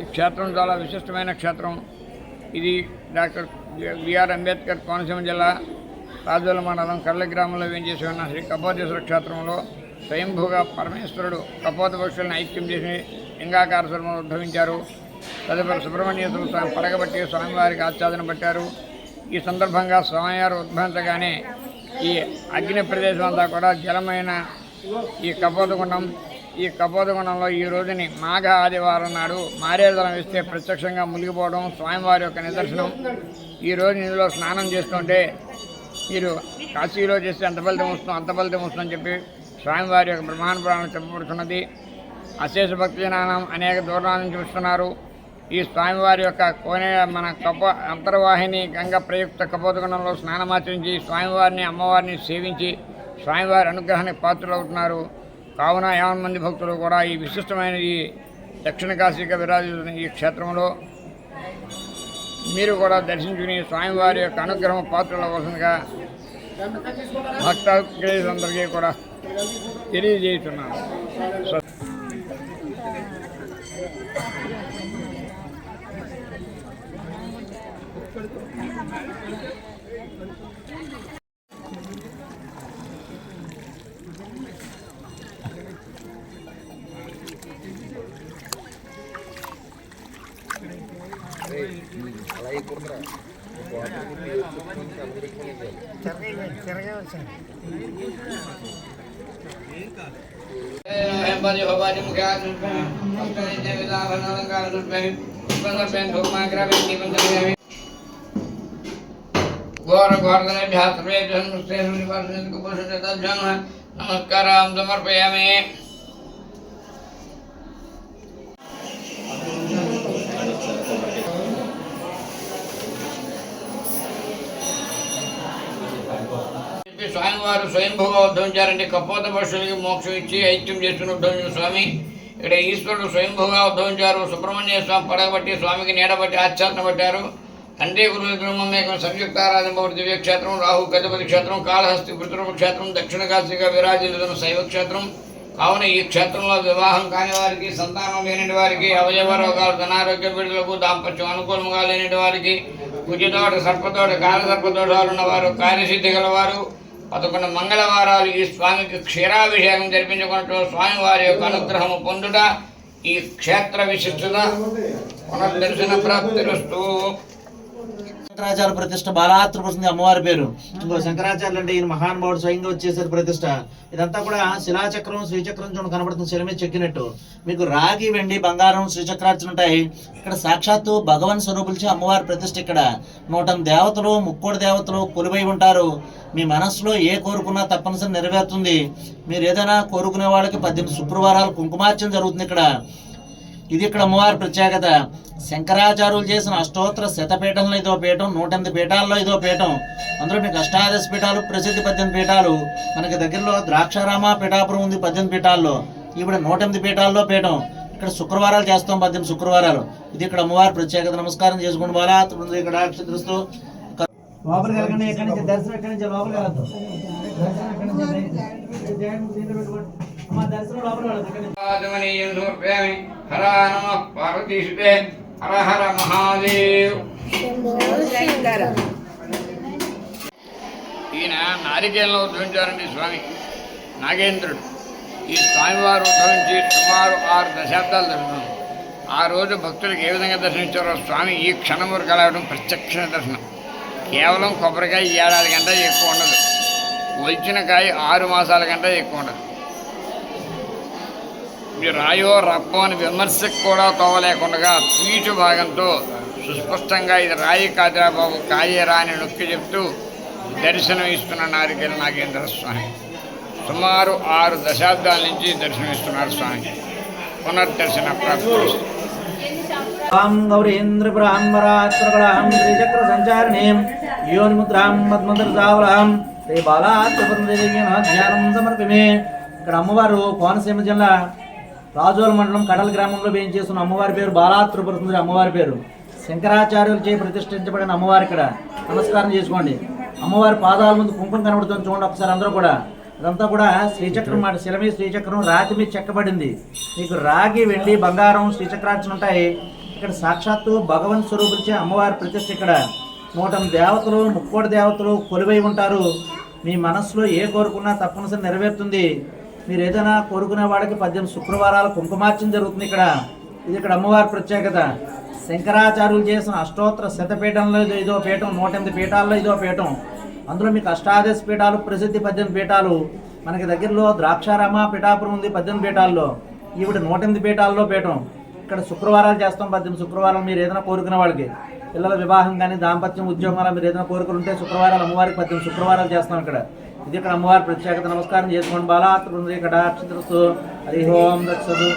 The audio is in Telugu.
ఈ క్షేత్రం చాలా విశిష్టమైన క్షేత్రం. ఇది డాక్టర్ బిఆర్ అంబేద్కర్ కోనసీమ జిల్లా రాజుల మండలం కర్ల గ్రామంలో వేయించేసి ఉన్న శ్రీ కపోతేశ్వర క్షేత్రంలో స్వయంభూగా పరమేశ్వరుడు కపోత పక్షులను ఐక్యం చేసి లింగాకార స్వరంలో ఉద్భవించారు. తదుపరి సుబ్రహ్మణ్యేశ్వర స్వామి పడగబట్టి స్వామివారికి ఆచ్ఛాదన పట్టారు. ఈ సందర్భంగా స్వామివారు ఉద్భవించగానే ఈ అగ్ని ప్రదేశం అంతా కూడా జలమైన ఈ కపోతగుండం ఈ కపోతగుండంలో ఈ రోజుని మాఘ ఆదివారం నాడు మారేదనం వేస్తే ప్రత్యక్షంగా మునిగిపోవడం స్వామివారి యొక్క నిదర్శనం. ఈ రోజు ఇందులో స్నానం చేస్తుంటే మీరు కాశీలో చేస్తే అంత ఫలితం వస్తుంది అంత ఫలితం వస్తుందని చెప్పి స్వామివారి యొక్క బ్రహ్మాండ పురాణం చెప్పబడుతున్నది. అశేష భక్తి జనానం అనేక దూరాల నుంచి వస్తున్నారు. ఈ స్వామివారి యొక్క కోనే మన కప అంతర్వాహిని గంగ ప్రయుక్త కపోతగుండంలో స్నానమాచరించి స్వామివారిని అమ్మవారిని సేవించి స్వామివారి అనుగ్రహానికి పాత్రలవుతున్నారు. కావున యావన్ మంది భక్తులు కూడా ఈ విశిష్టమైన ఈ దక్షిణ కాశీగా విరాజిస్తున్న ఈ క్షేత్రంలో మీరు కూడా దర్శించుకుని స్వామివారి యొక్క అనుగ్రహం పాత్రలు అవ్వాల్సిందిగా భక్తులందరికీ కూడా తెలియజేస్తున్నాను. ఘోర ఘోరదనేభ్యः సర్వేభ్యः నమస్కారం నమస్కారం సమర్పయామి. స్వామివారు స్వయంభూగా ఉద్భవించారంటే కపోత పక్షులకి మోక్షం ఇచ్చి ఐక్యం చేస్తున్న ఉద్భవించిన స్వామి. ఇక్కడ ఈశ్వరుడు స్వయంభూగా ఉద్భవించారు సుబ్రహ్మణ్య స్వామి పడగబట్టి స్వామికి నీడబట్టి ఆచ్ఛాదన పట్టారు. తండ్రి గురువుల బ్రహ్మమేకం సంయుక్త ఆరాధన దివ్య క్షేత్రం రాహు గజపతి క్షేత్రం కాళహస్తి పితృప క్షేత్రం దక్షిణ కాశీగా విరాజిల్లుతున్న శైవ క్షేత్రం. కావున ఈ క్షేత్రంలో వివాహం కాని వారికి సంతానం లేని వారికి అవయవ రోగాలు అనారోగ్య పీడలకు దాంపత్యం అనుకూలంగా లేని వారికి కుజతోట సర్పతోట కాల సర్పదోషాలు ఉన్నవారు కార్యసిద్ధి గలవారు. పదకొండు మంగళవారాలు ఈ స్వామికి క్షీరాభిషేకం జరిపించుకున్నట్టు స్వామివారి యొక్క అనుగ్రహము పొందుట ఈ క్షేత్ర విశిష్టత పునర్దర్శన ప్రాప్తిరస్తూ శంకరాచార్య ప్రతిష్ట బాలాత్రిపుస్తుంది అమ్మవారి పేరు. ఇంకో శంకరాచార్యులు అంటే ఈయన మహానుభావుడు స్వయంగా వచ్చేసారు ప్రతిష్ట. ఇదంతా కూడా శిలాచక్రం శ్రీచక్రం చూడండి కనబడుతుంది శిల మీద చెక్కినట్టు. మీకు రాగి వెండి బంగారం శ్రీచక్రార్చన ఉంటాయి. ఇక్కడ సాక్షాత్తు భగవన్ స్వరూపులచే అమ్మవారి ప్రతిష్ట ఇక్కడ. నూటం దేవతలు ముక్కోటి దేవతలు కొలువై ఉంటారు. మీ మనసులో ఏ కోరుకున్నా తప్పనిసరి నెరవేరుతుంది. మీరు ఏదైనా కోరుకునే వాళ్ళకి పద్దెనిమిది శుక్రవారాలు కుంకుమార్చన జరుగుతుంది ఇక్కడ. ఇది ఇక్కడ అమ్మవారి ప్రత్యేకత. శంకరాచార్యులు చేసిన అష్టోత్తర శతపీఠంలో ఇదో పీఠం నూట ఎనిమిది పీఠాల్లో ఇదో పీఠం. అందులో మీకు అష్టాదశ పీఠాలు ప్రసిద్ధి పద్దెనిమిది పీఠాలు. మనకి దగ్గరలో ద్రాక్షారామ పీఠాపురం ఉంది పద్దెనిమిది పీఠాల్లో. ఇప్పుడు నూట ఎనిమిది పీఠాల్లో పీఠం. ఇక్కడ శుక్రవారాలు చేస్తాం పద్దెనిమిది శుక్రవారాలు. ఇది ఇక్కడ అమ్మవారి ప్రత్యేకత. నమస్కారం చేసుకుని బాలా. ఇక్కడ చూస్తూ లోపలికి వెళ్ళకండి ఎక్కడి నుంచి? దర్శనం ఎక్కడి నుంచి? లోపలికి వెళ్ళద్దు దర్శనం ఎక్కడి నుంచి? పార్వతీసుతే హర హర మహాదేవ్. ఈయన నారికేలలో ఉద్భవించారండి స్వామి నాగేంద్రుడు. ఈ స్వామివారు ఉద్భవించి సుమారు ఆరు దశాబ్దాలు జరుగుతుంది ఆ రోజు భక్తులకు ఏ విధంగా దర్శనించారో స్వామి ఈ క్షణం వరకు కలగడం ప్రత్యక్ష దర్శనం. కేవలం కొబ్బరికాయ ఏడాది కంటే ఎక్కువ ఉండదు. ఒలిచిన కాయ ఆరు మాసాల కంటే ఎక్కువ ఉండదు. రాయో రప్పో అని విమర్శకు కూడా తోవలేకుండా పీచు భాగంతో సుస్పష్టంగా ఇది రాయి కాదురా బాబు కాయేరా అని నొక్కి చెప్తూ దర్శనం ఇస్తున్న నారికేల నాగేంద్ర స్వామి. సుమారు ఆరు దశాబ్దాల నుంచి దర్శనమిస్తున్నారు స్వామి. పునర్దర్శన ప్రాప్తి గౌరీంద్ర బ్రాహ్మరాత్రకళాం శ్రీచక్ర సంచారిణీం యోనిముద్రాం పద్మధరసావలాం శ్రీ బాలాత్రిపురం సమర్పిమే. ఇక్కడ అమ్మవారు కోనసీమ జిల్లా రాజోల మండలం కడల గ్రామంలో వేయించేస్తున్న అమ్మవారి పేరు బాలాత్రిపుర సుందరి అమ్మవారి పేరు. శంకరాచార్యులు చే ప్రతిష్ఠించబడిన అమ్మవారి ఇక్కడ. నమస్కారం చేసుకోండి. అమ్మవారి పాదాల ముందు కుంకుమ కనబడుతుంది చూడండి ఒకసారి అందరూ కూడా. ఇదంతా కూడా శ్రీచక్రం మాట శిలమి శ్రీచక్రం రాతి మీద చెక్కబడింది. మీకు రాగి వెండి బంగారం శ్రీచక్రార్చన ఉంటాయి. ఇక్కడ సాక్షాత్తు భగవంత్ స్వరూపించే అమ్మవారి ప్రతిష్ఠ ఇక్కడ. నూట దేవతలు ముక్కోటి దేవతలు కొలువై ఉంటారు. మీ మనస్సులో ఏ కోరుకున్నా తప్పనిసరి నెరవేరుతుంది. మీరు ఏదైనా కోరుకునే వాడికి పద్దెనిమిది శుక్రవారాలు కుంకుమార్చన జరుగుతుంది ఇక్కడ. ఇది ఇక్కడ అమ్మవారి ప్రత్యేకత. శంకరాచార్యులు చేసిన అష్టోత్తర శతపీఠంలో ఇదో పీఠం నూట ఎనిమిది పీఠాల్లో ఇదో పీఠం. అందులో మీకు అష్టాదశ పీఠాలు ప్రసిద్ధి పద్దెనిమిది పీఠాలు. మనకి దగ్గరలో ద్రాక్షారామ పీఠాపురం ఉంది పద్దెనిమిది పీఠాల్లో. ఈవిడ నూట ఎనిమిది పీఠాల్లో పీఠం. ఇక్కడ శుక్రవారాలు చేస్తాం పద్దెనిమిది శుక్రవారాలు మీరు ఏదైనా కోరుకునే వాళ్ళకి పిల్లల వివాహం కానీ దాంపత్యం ఉద్యోగాలు మీరు ఏదైనా కోరికలు ఉంటే శుక్రవారాలు అమ్మవారికి పద్దెనిమిది శుక్రవారాలు చేస్తాం ఇక్కడ. ఇది ఇక్కడ అమ్మవారి ప్రత్యేకత. నమస్కారం చేసుకోండి. బాలా ఇక్కడ అక్షతరస్తు హరి ఓం దక్షదు